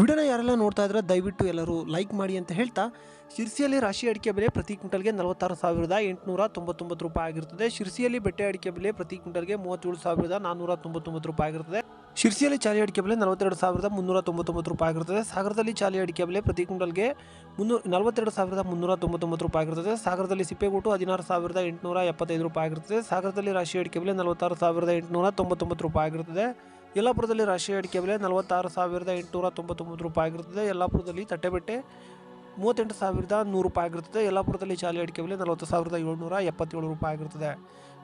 ವಿಡಿಯೋನ ಯಾರೆಲ್ಲ ನೋಡ್ತಾ ಇದ್ರೆ ದಯವಿಟ್ಟು ಎಲ್ಲರೂ ಲೈಕ್ ಮಾಡಿ ಅಂತ ಹೇಳ್ತಾ, ಶಿರ್ಸಿಯಲ್ಲಿ ರಾಶಿ ಅಡಿಕೆ ಬೆಲೆ ಪ್ರತಿ ಕ್ವಿಂಟಲ್ಗೆ ನಲವತ್ತಾರು ಸಾವಿರದ ಎಂಟುನೂರ ತೊಂಬತ್ತೊಂಬತ್ತು ರೂಪಾಯಿ ಆಗಿರುತ್ತದೆ ಶಿರ್ಸಿಯಲ್ಲಿ ಬೆಟ್ಟೆ ಅಡಿಕೆ ಬೆಲೆ ಪ್ರತಿ ಕ್ವಿಂಟಲ್ಗೆ ಮೂವತ್ತೇಳು ಸಾವಿರದ ನಾನ್ನೂರ ತೊಂಬತ್ತೊಂಬತ್ತು ರೂಪಾಯಿ ಆಗಿರುತ್ತದೆ ಶಿರ್ಸಿಯಲ್ಲಿ ಚಾಲಿ ಅಡಿಕೆ ಬೆಲೆ ನಲವತ್ತೆರಡು ಸಾವಿರದ ಮುನ್ನೂರ ತೊಂಬತ್ತೊಂಬತ್ತು ರೂಪಾಯಿ ಆಗಿರುತ್ತದೆ ಸಾಗರದಲ್ಲಿ ಚಾಲಿ ಅಡಿಕೆ ಬೆಲೆ ಪ್ರತಿ ಕ್ವಿಂಟಲ್ಗೆ ಮುನ್ನೂರ ನಲವತ್ತೆರಡು ಸಾವಿರದ ಮುನ್ನೂರ ತೊಂಬತ್ತೊಂಬತ್ತು ರೂಪಾಯಿ ಆಗಿರುತ್ತದೆ ಸಾಗರದಲ್ಲಿ ಸಿಪ್ಪೆಗೋಟು ಹದಿನಾರು ಸಾವಿರದ ಎಂಟುನೂರ ಎಪ್ಪತ್ತೈದು ರೂಪಾಯಿ ಆಗಿರುತ್ತದೆ ಸಾಗರದಲ್ಲಿ ರಾಶಿ ಅಡಿಕೆ ಬೆಲೆ ನಲವತ್ತಾರು ಸಾವಿರದ ಎಂಟುನೂರ ತೊಂಬತ್ತೊಂಬತ್ತು ರೂಪಾಯಿ ಆಗಿರುತ್ತದೆ ಯಲ್ಲಾಪುರದಲ್ಲಿ ರಾಶಿ ಅಡಿಕೆ ಬೆಲೆ ನಲವತ್ತಾರು ಸಾವಿರದ ಎಂಟುನೂರ ತೊಂಬತ್ತೊಂಬತ್ತು ರೂಪಾಯಿ ಆಗಿರುತ್ತದೆ. ಯಲ್ಲಾಪುರದಲ್ಲಿ ತಟ್ಟೆಬೆಟ್ಟೆ ಮೂವತ್ತೆಂಟು ಸಾವಿರದ ನೂರು ರೂಪಾಯಿ ಆಗಿರುತ್ತದೆ. ಯಲ್ಲಾಪುರದಲ್ಲಿ ಚಾಲಿ ಅಡಿಕೆ ಬೆಲೆ ನಲವತ್ತು ಸಾವಿರದ ಏಳ್ನೂರ ಎಪ್ಪತ್ತೇಳು ರೂಪಾಯಿ ಆಗಿರುತ್ತದೆ.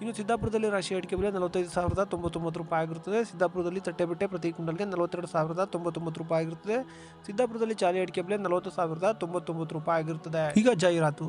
ಇನ್ನು ಸಿದ್ದಾಪುರದಲ್ಲಿ ರಾಶಿ ಅಡಿಕೆ ಬೆಲೆ ನಲವತ್ತೈದು ಸಾವಿರದ ತೊಂಬತ್ತೊಂಬತ್ತು ರೂಪಾಯಿ ಆಗಿರುತ್ತದೆ. ಸಿದ್ದಾಪುರದಲ್ಲಿ ತಟ್ಟೆಬೆಟ್ಟೆ ಪ್ರತಿ ಕ್ವಿಂಟಲ್ಗೆ ನಲವತ್ತೆರಡು ಸಾವಿರದ ತೊಂಬತ್ತೊಂಬತ್ತು ರೂಪಾಯಿ ಆಗಿರುತ್ತದೆ. ಸಿದ್ದಾಪುರದಲ್ಲಿ ಚಾಲಿ ಅಡಿಕೆ ಬೆಲೆ ನಲವತ್ತು ಸಾವಿರದ ತೊಂಬತ್ತೊಂಬತ್ತು ರೂಪಾಯಿ ಆಗಿರುತ್ತದೆ. ಈಗ ಜಾಹೀರಾತು.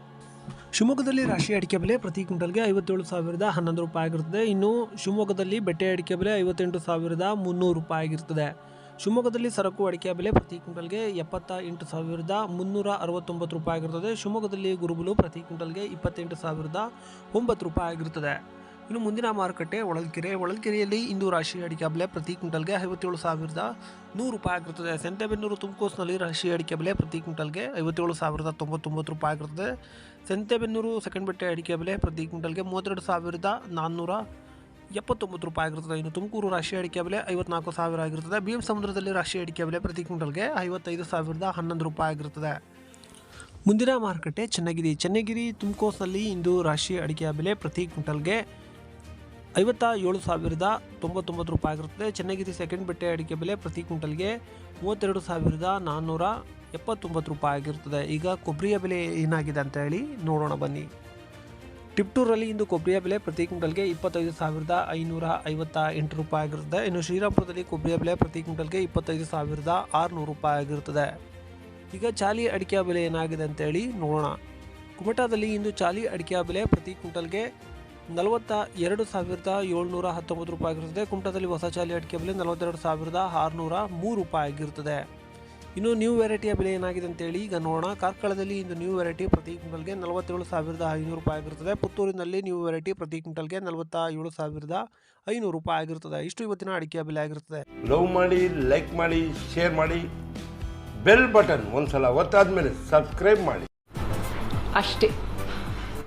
ಶಿವಮೊಗ್ಗದಲ್ಲಿ ರಾಶಿ ಅಡಿಕೆ ಬೆಲೆ ಪ್ರತಿ ಕ್ವಿಂಟಲ್ಗೆ ಐವತ್ತೇಳು ಸಾವಿರದ ಹನ್ನೊಂದು ರೂಪಾಯಿ ಆಗಿರುತ್ತದೆ. ಇನ್ನು ಶಿವಮೊಗ್ಗದಲ್ಲಿ ಬೆಟ್ಟೆ ಅಡಿಕೆ ಬೆಲೆ ಐವತ್ತೆಂಟು ಸಾವಿರದ ಮುನ್ನೂರು ರೂಪಾಯಿ ಆಗಿರುತ್ತದೆ. ಶಿವಮೊಗ್ಗದಲ್ಲಿ ಸರಕು ಅಡಿಕೆ ಬೆಲೆ ಪ್ರತಿ ಕ್ವಿಂಟಲ್ಗೆ ಎಪ್ಪತ್ತ ಎಂಟು ಸಾವಿರದ ಮುನ್ನೂರ ಅರವತ್ತೊಂಬತ್ತು ರೂಪಾಯಿ ಆಗಿರುತ್ತದೆ. ಶಿವಮೊಗ್ಗದಲ್ಲಿ ಗುರುಬುಲು ಪ್ರತಿ ಕ್ವಿಂಟಲ್ಗೆ ಇಪ್ಪತ್ತೆಂಟು ಸಾವಿರದ ಒಂಬತ್ತು ರೂಪಾಯಿ ಆಗಿರುತ್ತದೆ. ಇನ್ನು ಮುಂದಿನ ಮಾರುಕಟ್ಟೆ ಹೊಳಲ್ಕೆರೆ. ಹೊಳಲ್ಕೆರೆಯಲ್ಲಿ ಇಂದು ರಾಶಿ ಅಡಿಕೆ ಬೆಲೆ ಪ್ರತಿ ಕ್ವಿಂಟಲ್ಗೆ ಐವತ್ತೇಳು ಸಾವಿರದ ನೂರು ರೂಪಾಯಿ ಆಗಿರುತ್ತದೆ. ಸಂತೆಬೆನ್ನೂರು ತುಮಕೂರಿನಲ್ಲಿ ರಾಶಿ ಅಡಿಕೆ ಬೆಲೆ ಪ್ರತಿ ಕ್ವಿಂಟಲ್ಗೆ ಐವತ್ತೇಳು ಸಾವಿರದ ತೊಂಬತ್ತೊಂಬತ್ತು ರೂಪಾಯಿ ಆಗಿರುತ್ತದೆ. ಸಂತೆಬೆನ್ನೂರು ಸೆಕೆಂಡ್ ಬೆಟ್ಟೆ ಅಡಿಕೆ ಬೆಲೆ ಪ್ರತಿ ಕ್ವಿಂಟಲ್ಗೆ ಮೂವತ್ತೆರಡು ಸಾವಿರದ ನಾನ್ನೂರ ಎಪ್ಪತ್ತೊಂಬತ್ತು ರೂಪಾಯಿ ಆಗಿರುತ್ತದೆ. ಇನ್ನು ತುಮಕೂರು ರಾಶಿ ಅಡಿಕೆ ಬೆಲೆ ಐವತ್ನಾಲ್ಕು ಸಾವಿರ ಆಗಿರುತ್ತದೆ. ಭೀಮ್ ಸಮುದ್ರದಲ್ಲಿ ರಾಶಿ ಅಡಿಕೆ ಬೆಲೆ ಪ್ರತಿ ಕ್ವಿಂಟಲ್ಗೆ ಐವತ್ತೈದು ಸಾವಿರದ ಹನ್ನೊಂದು ರೂಪಾಯಿ ಆಗಿರುತ್ತದೆ. ಮುಂದಿನ ಮಾರುಕಟ್ಟೆ ಚೆನ್ನಗಿರಿ. ಚೆನ್ನಗಿರಿ ತುಮಕೋಸ್ನಲ್ಲಿ ಇಂದು ರಾಶಿ ಅಡಿಕೆಯ ಬೆಲೆ ಪ್ರತಿ ಕ್ವಿಂಟಲ್ಗೆ ಐವತ್ತ ಏಳು ಸಾವಿರದ ತೊಂಬತ್ತೊಂಬತ್ತು ರೂಪಾಯಿ ಆಗಿರುತ್ತದೆ. ಚೆನ್ನಗಿರಿ ಸೆಕೆಂಡ್ ಬೆಟ್ಟೆ ಅಡಿಕೆ ಬೆಲೆ ಪ್ರತಿ ಕ್ವಿಂಟಲ್ಗೆ ಮೂವತ್ತೆರಡು ಸಾವಿರದ ನಾನ್ನೂರ ಎಪ್ಪತ್ತೊಂಬತ್ತು ರೂಪಾಯಿ ಆಗಿರುತ್ತದೆ. ಈಗ ಕೊಬ್ಬರಿಯ ಬೆಲೆ ಏನಾಗಿದೆ ಅಂತ ಹೇಳಿ ನೋಡೋಣ ಬನ್ನಿ. ಟಿಪ್ಟೂರಲ್ಲಿ ಇಂದು ಕೊಬ್ಬರಿಯ ಬೆಲೆ ಪ್ರತಿ ಕ್ವಿಂಟಲ್ಗೆ ಇಪ್ಪತ್ತೈದು ಸಾವಿರದ ಐನೂರ ಐವತ್ತ ಎಂಟು ರೂಪಾಯಿ ಆಗಿರುತ್ತದೆ. ಇನ್ನು ಶ್ರೀರಾಮಪುರದಲ್ಲಿ ಕೊಬ್ಬರಿಯ ಬೆಲೆ ಪ್ರತಿ ಕ್ವಿಂಟಲ್ಗೆ ಇಪ್ಪತ್ತೈದು ಸಾವಿರದ ಆರುನೂರು ರೂಪಾಯಿ ಆಗಿರುತ್ತದೆ. ಈಗ ಚಾಲಿ ಅಡಿಕೆಯ ಬೆಲೆ ಏನಾಗಿದೆ ಅಂತೇಳಿ ನೋಡೋಣ. ಕುಮಟಾದಲ್ಲಿ ಇಂದು ಚಾಲಿ ಅಡಿಕೆಯ ಬೆಲೆ ಪ್ರತಿ ಕ್ವಿಂಟಲ್ಗೆ ನಲವತ್ತ ಎರಡು ಸಾವಿರದ ಏಳ್ನೂರ ಹತ್ತೊಂಬತ್ತು ರೂಪಾಯಿ ಆಗಿರುತ್ತದೆ. ಕುಮಟಾದಲ್ಲಿ ಹೊಸ ಚಾಲಿ ಅಡಿಕೆ ಬೆಲೆ ನಲವತ್ತೆರಡು ಸಾವಿರದ ಆರುನೂರ ಮೂರು ರೂಪಾಯಿ ಆಗಿರುತ್ತದೆ. ಇನ್ನು ನ್ಯೂ ವೆರೈಟಿಯ ಬೆಲೆ ಏನಾಗಿದೆ ಅಂತೇಳಿ ಈಗ ನೋಡೋಣ. ಕಾರ್ಕಳದಲ್ಲಿ ಇಂದು ನ್ಯೂ ವೆರೈಟಿ ಪ್ರತಿ ಕ್ವಿಂಟಲ್ಗೆ ನಲವತ್ತೇಳು ಸಾವಿರದ ಐನೂರು ರೂಪಾಯಿ ಆಗಿರುತ್ತದೆ. ಪುತ್ತೂರಿನಲ್ಲಿ ನ್ಯೂ ವೆರೈಟಿ ಪ್ರತಿ ಕ್ವಿಂಟಲ್ಗೆ ನಲವತ್ತ ಏಳು ಸಾವಿರದ ಐನೂರು ರೂಪಾಯಿ ಆಗಿರುತ್ತದೆ. ಇಷ್ಟು ಇವತ್ತಿನ ಅಡಿಕೆ ಬೆಲೆ ಆಗಿರುತ್ತದೆ. ಲವ್ ಮಾಡಿ ಲೈಕ್ ಮಾಡಿ ಶೇರ್ ಮಾಡಿ ಬೆಲ್ ಬಟನ್ ಒಂದ್ಸಲ ಒತ್ತಾದ್ಮೇಲೆ ಸಬ್ಸ್ಕ್ರೈಬ್ ಮಾಡಿ. ಅಷ್ಟೇ.